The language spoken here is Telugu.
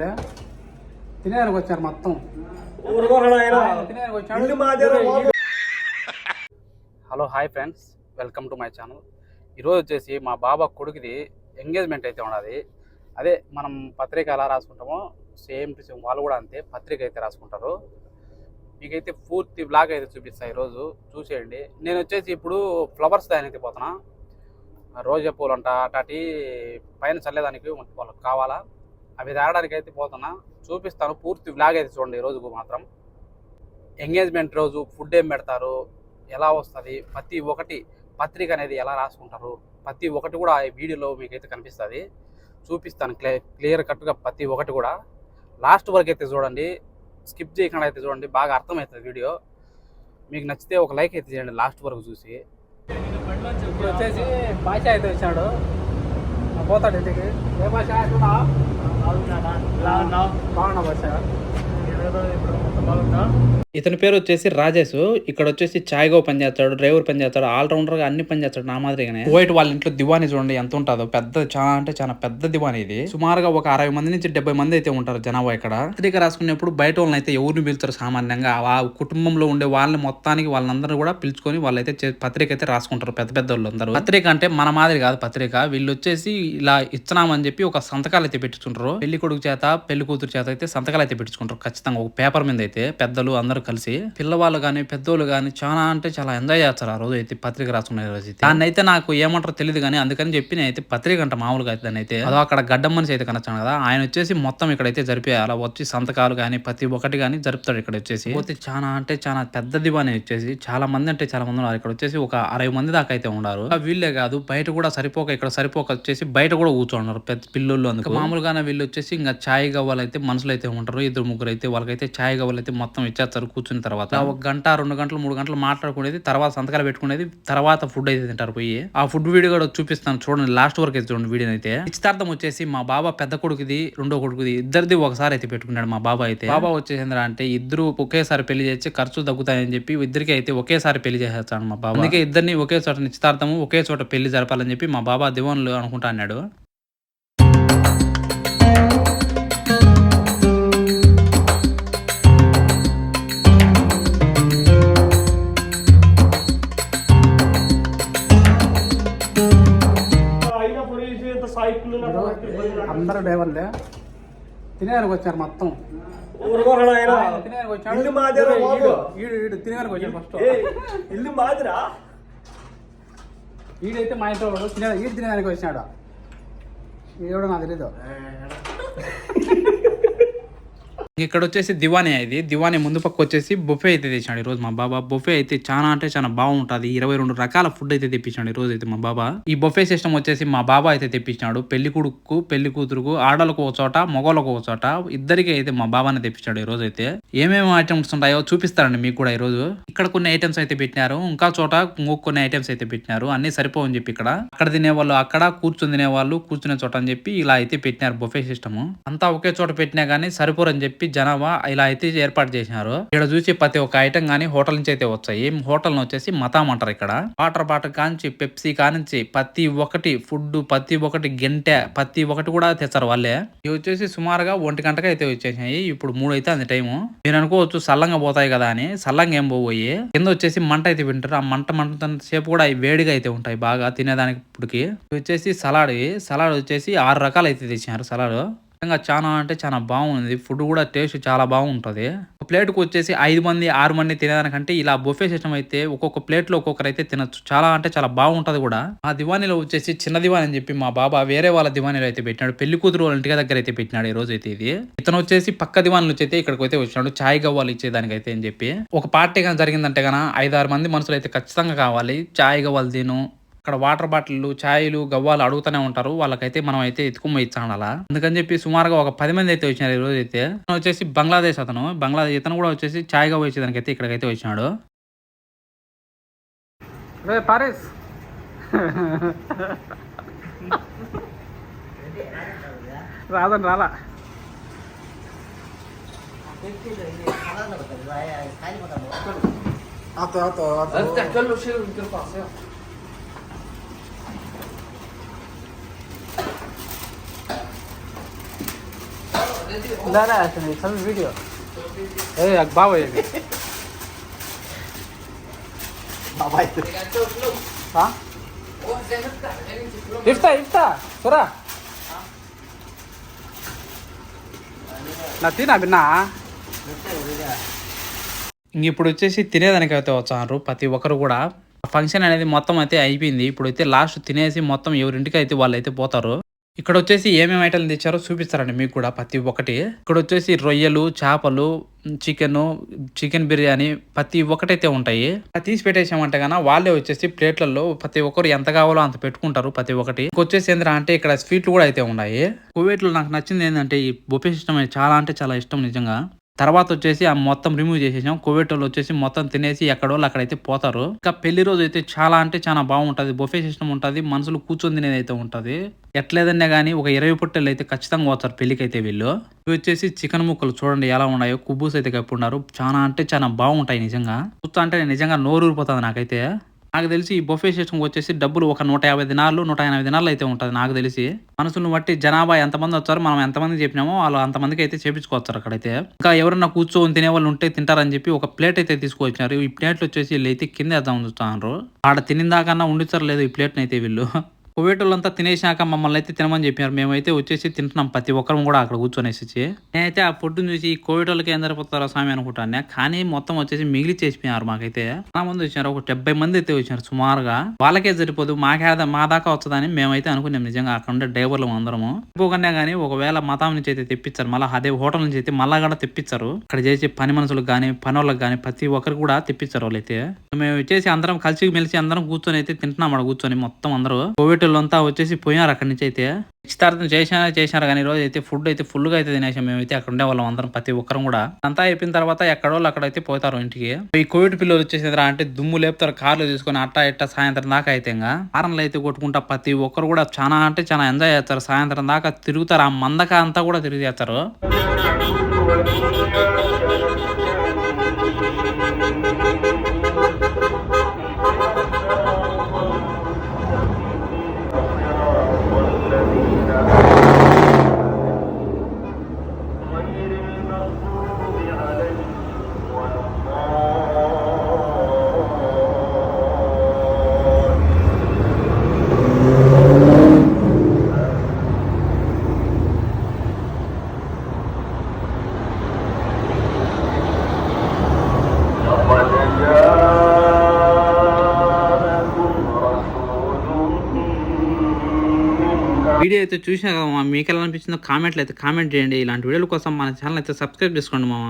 వాళ్ళే తినేదానికి వచ్చారు మొత్తం. తినేదానికి వచ్చాడు. Hello hi friends. Welcome to my channel. ఈరోజు వచ్చేసి మా బాబా కొడుకుది ఎంగేజ్మెంట్ అయితే ఉన్నది. అదే మనం పత్రిక ఎలా రాసుకుంటామో సేమ్ టు సేమ్ వాళ్ళు కూడా అంతే పత్రిక అయితే రాసుకుంటారు. మీకైతే పూర్తి బ్లాగ్ అయితే చూపిస్తా ఈరోజు చూసేయండి. నేను వచ్చేసి ఇప్పుడు ఫ్లవర్స్ దానికి పోతున్నా. రోజా పూలు అంట అటాటి పైన చల్లేదానికి వాళ్ళకి కావాలా? అవి తాగడానికి అయితే పోతున్నా. చూపిస్తాను. పూర్తి బ్లాగ్ అయితే చూడండి ఈ రోజుకు మాత్రం. ఎంగేజ్మెంట్ రోజు ఫుడ్ ఏం పెడతారు? ఎలా వస్తుంది? ప్రతి ఒక్కటి పత్రిక అనేది ఎలా రాసుకుంటారు? ప్రతి ఒక్కటి కూడా ఈ వీడియోలో మీకైతే కనిపిస్తుంది. చూపిస్తాను క్లియర్ క్లియర్ కట్గా ప్రతి ఒక్కటి కూడా. లాస్ట్ వరకు అయితే చూడండి. స్కిప్ చేయకుండా అయితే చూడండి. బాగా అర్థమవుతుంది వీడియో. మీకు నచ్చితే ఒక లైక్ అయితే చేయండి. లాస్ట్ వరకు చూసి. ఇప్పుడు వచ్చేసి భాష అయితే వచ్చాడు పోతాడు ఇంటికి. ఏ భాష బాగున్నా భాష ఇతని పేరు వచ్చేసి రాజేష్ ఇక్కడ వచ్చేసి చాయ్గో పని చేస్తాడు డ్రైవర్ పని చేస్తాడు ఆల్ రౌండర్గా అన్ని పని చేస్తాడు నా మాదిరిగానే. వైట్ వాళ్ళ ఇంట్లో దివాని చూడండి ఎంత ఉంటుందో. పెద్ద చాలా అంటే చాలా పెద్ద దివాని ఇది. సుమారుగా ఒక అరవై మంది నుంచి డెబ్బై మంది అయితే ఉంటారు జనాభా ఇక్కడ. పత్రిక రాసుకునేప్పుడు బయట వాళ్ళని అయితే ఎవరిని పిలుస్తారు సామాన్యంగా. ఆ కుటుంబంలో ఉండే వాళ్ళని మొత్తానికి వాళ్ళందరూ కూడా పిలుచుకొని వాళ్ళైతే పత్రిక అయితే రాసుకుంటారు పెద్ద పెద్ద వాళ్ళు అందరూ పత్రిక అంటే మన మాదిరి కాదు పత్రిక. వీళ్ళు వచ్చేసి ఇలా ఇచ్చినామని చెప్పి ఒక సంతకాలు అయితే పెట్టించుకుంటారు. పెళ్ళి కొడుకు చేత పెళ్ళి కూతురు చేత అయితే సంతకాలు అయితే పెట్టించుకుంటారు ఖచ్చితంగా. ఒక పేపర్ మీద అయితే పెద్దలు అందరూ కలిసి పిల్లవాళ్ళు కానీ పెద్దోళ్ళు కానీ చాలా అంటే చాలా ఎంజాయ్ చేస్తారు ఆ రోజు అయితే పత్రిక రాసుకునే రోజు అయితే. దాన్ని అయితే నాకు ఏమంటారో తెలియదు కానీ అందుకని చెప్పి నేను అయితే పత్రిక అంట మామూలుగా అయితే దాన్ని అయితే అదో అక్కడ గడ్డం మనిషి అయితే కనొచ్చాను కదా ఆయన వచ్చేసి మొత్తం ఇక్కడైతే జరిపేయాలి వచ్చి సంతకాలు కానీ ప్రతి ఒక్కటి కానీ జరుపుతాడు ఇక్కడ వచ్చేసి. పోతే చాలా అంటే చాలా పెద్ద దివాని వచ్చేసి చాలా మంది అంటే చాలా మంది ఉన్నారు. ఇక్కడ వచ్చేసి ఒక అరవై మంది దాకా అయితే ఉన్నారు వీళ్ళే కాదు బయట కూడా సరిపోక ఇక్కడ సరిపోక వచ్చేసి బయట కూడా కూర్చోన్నారు పెద్ద పిల్లలు అందుకు. మామూలుగానే వీళ్ళు వచ్చేసి ఇంకా ఛాయ్ గవ్వలు మనుషులు అయితే ఉంటారు ఇద్దరు ముగ్గురు అయితే వాళ్ళకైతే ఛాయ్ గవ్వలు మొత్తం ఇచ్చేస్తారు. కూర్చున్న తర్వాత ఒక గంట రెండు గంటలు మూడు గంటలు మాట్లాడుకునేది తర్వాత సంతకాలు పెట్టుకునేది తర్వాత ఫుడ్ అయితే తింటారు పోయి. ఆ ఫుడ్ వీడియో కూడా చూపిస్తాను చూడండి లాస్ట్ వరకు అయితే చూడండి వీడియో అయితే. నిశ్చితార్థం వచ్చేసి మా బాబా పెద్ద కొడుకుది రెండో కొడుకుది ఇద్దరిది ఒకసారి అయితే పెట్టుకున్నాడు మా బాబా అయితే. బాబా వచ్చేసి ఏందిరా అంటే ఇద్దరు ఒకేసారి పెళ్ళి చేసి ఖర్చు తగ్గుతాయని చెప్పి ఇద్దరికి అయితే ఒకేసారి పెళ్ళి చేసేస్తాడు మా బాబా. అందుకే ఇద్దరిని ఒకే చోట నిశ్చితార్థము ఒకే చోట పెళ్ళి జరపాలని చెప్పి మా బాబా దివాన్లు అనుకుంటా అన్నాడు. అందరూ డ్రైవర్లే తినేదానికి వచ్చారు మొత్తం. తినేదానికి వచ్చాడు. ఇల్లు మాదేరా బాబు. ఈడు ఈడు తినేదానికి వచ్చాడు ఫస్ట్ ఏయ్, ఇల్లు మాదిరా? ఈడైతే మా ఇంట్లో వాడు తినే ఈడు తినేదానికి వచ్చినాడు ఈడు నాకు తెలీదు. ఇక్కడ వచ్చేసి దివానే ఇది. దివానే ముందు పక్క వచ్చేసి బొఫే అయితే తెచ్చాడు ఈ రోజు మా బాబా. బొఫే అయితే చాలా అంటే చాలా బాగుంటుంది. ఇరవై రెండు రకాల ఫుడ్ అయితే తెప్పించాడు ఈ రోజు అయితే మా బాబా. ఈ బొఫే సిస్టమ్ వచ్చేసి మా బాబా అయితే తెప్పించాడు పెళ్ళి కొడుకు పెళ్ళి కూతురుకు ఆడలకు ఒక చోట మొగోళ్ళకు ఒక చోట ఇద్దరికి అయితే మా బాబానే తెప్పించాడు ఈ రోజు అయితే. ఏమేమి ఐటమ్స్ ఉంటాయో చూపిస్తారండి మీకు కూడా ఈ రోజు ఇక్కడ కొన్ని ఐటమ్స్ అయితే పెట్టినారు. ఇంకా చోట ఇంకొక కొన్ని ఐటమ్స్ అయితే పెట్టినారు. అన్ని సరిపోవని చెప్పి ఇక్కడ. అక్కడ తినేవాళ్ళు అక్కడ కూర్చుని తినేవాళ్ళు కూర్చునే చోట అని చెప్పి ఇలా అయితే పెట్టినారు బొఫే సిస్టమ్. అంతా ఒకే చోట పెట్టినా గానీ సరిపోరని చెప్పి జనాభా ఇలా అయితే ఏర్పాటు చేసినారు. ఇక్కడ చూసి ప్రతి ఒక్క ఐటమ్ కానీ హోటల్ నుంచి అయితే వచ్చాయి హోటల్ వచ్చేసి మతాం అంటారు ఇక్కడ. వాటర్ బాటిల్ కానించి పెప్సీ కానించి ప్రతి ఒక్కటి ఫుడ్ ప్రతి ఒక్కటి గంటె ప్రతి ఒక్కటి కూడా తెచ్చారు వాళ్ళే. ఇవి వచ్చేసి సుమారుగా ఒంటి గంటకి అయితే వచ్చేసాయి ఇప్పుడు మూడు అయితే అంది టైము మీరు అనుకోవచ్చు సల్లంగా పోతాయి కదా అని. సల్లంగా ఏం పోయి కింద వచ్చేసి మంట అయితే వింటారు. ఆ మంట మంట సేపు కూడా అవి వేడిగా అయితే ఉంటాయి బాగా తినేదానికి ఇప్పటికి. ఇవి వచ్చేసి సలాడ్. సలాడ్ వచ్చేసి ఆరు రకాలు అయితే తెచ్చినారు సలాడ్. నిజంగా చాలా అంటే చాలా బాగుంది. ఫుడ్ కూడా టేస్ట్ చాలా బాగుంటుంది. ఒక ప్లేట్కి వచ్చేసి ఐదు మంది ఆరు మంది తినేదానికంటే ఇలా బొఫే సిస్టమ్ అయితే ఒక్కొక్క ప్లేట్లో ఒక్కొక్కరు అయితే తినొచ్చు. చాలా అంటే చాలా బాగుంటుంది కూడా. ఆ దివానీలో వచ్చేసి చిన్న దివాని అని చెప్పి మా బాబా వేరే వాళ్ళ దివానీలో అయితే పెట్టినాడు. పెళ్ళి కూతురు వాళ్ళ ఇంటి దగ్గర అయితే పెట్టినాడు ఈ రోజు అయితే ఇది. ఇతను వచ్చేసి పక్క దివాన్లు వచ్చి అయితే ఇక్కడికి అయితే వచ్చినాడు. చాయ్ గవ్వాలి ఇచ్చేదానికి అయితే అని చెప్పి. ఒక పార్టీ కానీ జరిగిందంటే గన ఐదు ఆరు మంది మనుషులు అయితే ఖచ్చితంగా కావాలి. చాయ్ గవ్వాలి తిను అక్కడ వాటర్ బాటిల్లు ఛాయలు గవ్వాలు అడుగుతూనే ఉంటారు. వాళ్ళకైతే మనం అయితే ఎత్తుకుమ్మ ఇచ్చాం అలా అందుకని చెప్పి సుమారుగా ఒక పది మంది అయితే వచ్చినారు ఈ రోజు అయితే వచ్చేసి బంగ్లాదేశ్ అతను. బంగ్లాదేశ్ ఇతను కూడా వచ్చేసి ఛాయ్ గవ్వ ఇచ్చేదానికి అయితే ఇక్కడికైతే వచ్చినాడు. పారేస్. రాదని రాలా. Да, да, это не నా బిన్నా ఇప్పుడు వచ్చేసి తినేదానికి అయితే వచ్చారు. ప్రతి ఒక్కరు కూడా ఫంక్షన్ అనేది మొత్తం అయితే అయిపోయింది. ఇప్పుడు అయితే లాస్ట్ తినేసి మొత్తం ఎవరింటికి అయితే వాళ్ళు అయితే పోతారు. ఇక్కడ వచ్చేసి ఏమేమి ఐటమ్లు తెచ్చారో చూపిస్తారండి మీకు కూడా ప్రతి ఒక్కటి. ఇక్కడ వచ్చేసి రొయ్యలు చేపలు చికెన్ చికెన్ బిర్యానీ ప్రతి ఒక్కటైతే ఉంటాయి. తీసి పెట్టేసామంటే గాన వాళ్ళే వచ్చేసి ప్లేట్లలో ప్రతి ఒక్కరు ఎంత కావాలో అంత పెట్టుకుంటారు ప్రతి ఒక్కటి. వచ్చేసి ఏంద్రా అంటే ఇక్కడ స్వీట్లు కూడా అయితే ఉన్నాయి. కువైట్లో నాకు నచ్చింది ఏంటంటే ఈ బొఫే సిస్టమ్ చాలా అంటే చాలా ఇష్టం నిజంగా. తర్వాత వచ్చేసి ఆ మొత్తం రిమూవ్ చేసేసాం కోవిడ్ వాళ్ళు వచ్చేసి మొత్తం తినేసి ఎక్కడో అక్కడైతే పోతారు. ఇంకా పెళ్ళి రోజు అయితే చాలా అంటే చాలా బాగుంటుంది. బొఫే సిస్టమ్ ఉంటుంది. మనుషులు కూర్చొని తినేది అయితే ఉంటుంది. ఎట్లేదన్నా కానీ ఒక ఇరవై పుట్టెలు అయితే ఖచ్చితంగా పోతారు పెళ్ళికి అయితే వీళ్ళు. ఇవి వచ్చేసి చికెన్ ముక్కలు చూడండి ఎలా ఉన్నాయో. కుబ్బూస్ అయితే కప్పి ఉన్నారు చాలా అంటే చాలా బాగుంటాయి నిజంగా. చూస్తా అంటే నిజంగా నోరు ఊరిపోతుంది నాకైతే. నాకు తెలిసి ఈ బొఫే సిస్టమ్ వచ్చేసి డబ్బులు ఒక నూట యాభై దినాలు నూట ఎనభై దినాలు అయితే ఉంటుంది నాకు తెలిసి. మనసును బట్టి జనాభా ఎంతమంది వచ్చారో మనం ఎంతమంది చెప్పినామో వాళ్ళు అంతమందికి అయితే చేపించుకోవచ్చు అక్కడైతే. ఇంకా ఎవరన్నా కూర్చొని తినే వాళ్ళు ఉంటే తింటారని చెప్పి ఒక ప్లేట్ అయితే తీసుకొచ్చినారు ఈ ప్లేట్లు వచ్చేసి వీళ్ళు అయితే కింద వేద్దాం చూస్తున్నారు. ఆడ తినిందాకన్నా ఉండిచ్చారు లేదు ఈ ప్లేట్ని అయితే వీళ్ళు. కోవిడ్ వాళ్ళంతా తినేసాక మమ్మల్ని అయితే తినమని చెప్పారు మేమైతే వచ్చేసి తింటున్నాం ప్రతి ఒక్కరం కూడా అక్కడ కూర్చొనేసి నేనైతే ఆ ఫుడ్ చూసి ఈ కోవిడ్ వాళ్ళకి ఏం సరిపోతారో స్వామి అనుకుంటాను కానీ మొత్తం వచ్చేసి మిగిలి చేసిపోయారు మాకైతే. చాలా మంది వచ్చారు ఒక డెబ్బై మంది అయితే వచ్చారు సుమారుగా. వాళ్ళకే సరిపోదు. మాకే మా దాకా వస్తుందని మేమైతే అనుకున్నాం నిజంగా. అక్కడ ఉండే డ్రైవర్లు అందరము. ఇంకొకనే కానీ ఒకవేళ మతం నుంచి అయితే తెప్పించారు. మళ్ళీ అదే హోటల్ నుంచి అయితే మళ్ళా కూడా తెప్పించారు. అక్కడ చేసే పని మనుషులకు కానీ పని వాళ్ళకి కానీ ప్రతి ఒక్కరు కూడా తెప్పించారు వాళ్ళైతే. మేము వచ్చేసి అందరం కలిసి మెలిసి అందరం కూర్చొని అయితే తింటున్నాం అక్కడ కూర్చొని మొత్తం అందరూ. కోవిడ్ వాళ్ళంతా వచ్చేసి పోయారు అక్కడి నుంచి అయితే నిశ్చితార్థం చేసినా చేసినారు కానీ రోజు అయితే ఫుడ్ అయితే ఫుల్గా అయితే తినేసాం మేమైతే అక్కడ ఉండే వాళ్ళం అందరం ప్రతి ఒక్కరం కూడా. అంతా అయిపోయిన తర్వాత ఎక్కడో అక్కడైతే పోతారు ఇంటికి. ఈ కోవిడ్ పిల్లలు వచ్చేసిందిరా అంటే దుమ్ము లేపుతారు కార్లు తీసుకొని అట్టా ఇట్టా సాయంత్రం దాకా అయితే ఇంకా. హారన్లు అయితే కొట్టుకుంటా ప్రతి ఒక్కరు కూడా చాలా అంటే చాలా ఎంజాయ్ చేస్తారు. సాయంత్రం దాకా తిరుగుతారు ఆ మందక అంతా కూడా తిరిగి చేస్తారు. వీడియో అయితే చూసినా కదా మీకు ఎలా అనిపించిందో కామెంట్లు అయితే కామెంట్ చేయండి. ఇలాంటి వీడియోల కోసం మన ఛానల్ అయితే సబ్స్క్రైబ్ చేసుకోండి మామ.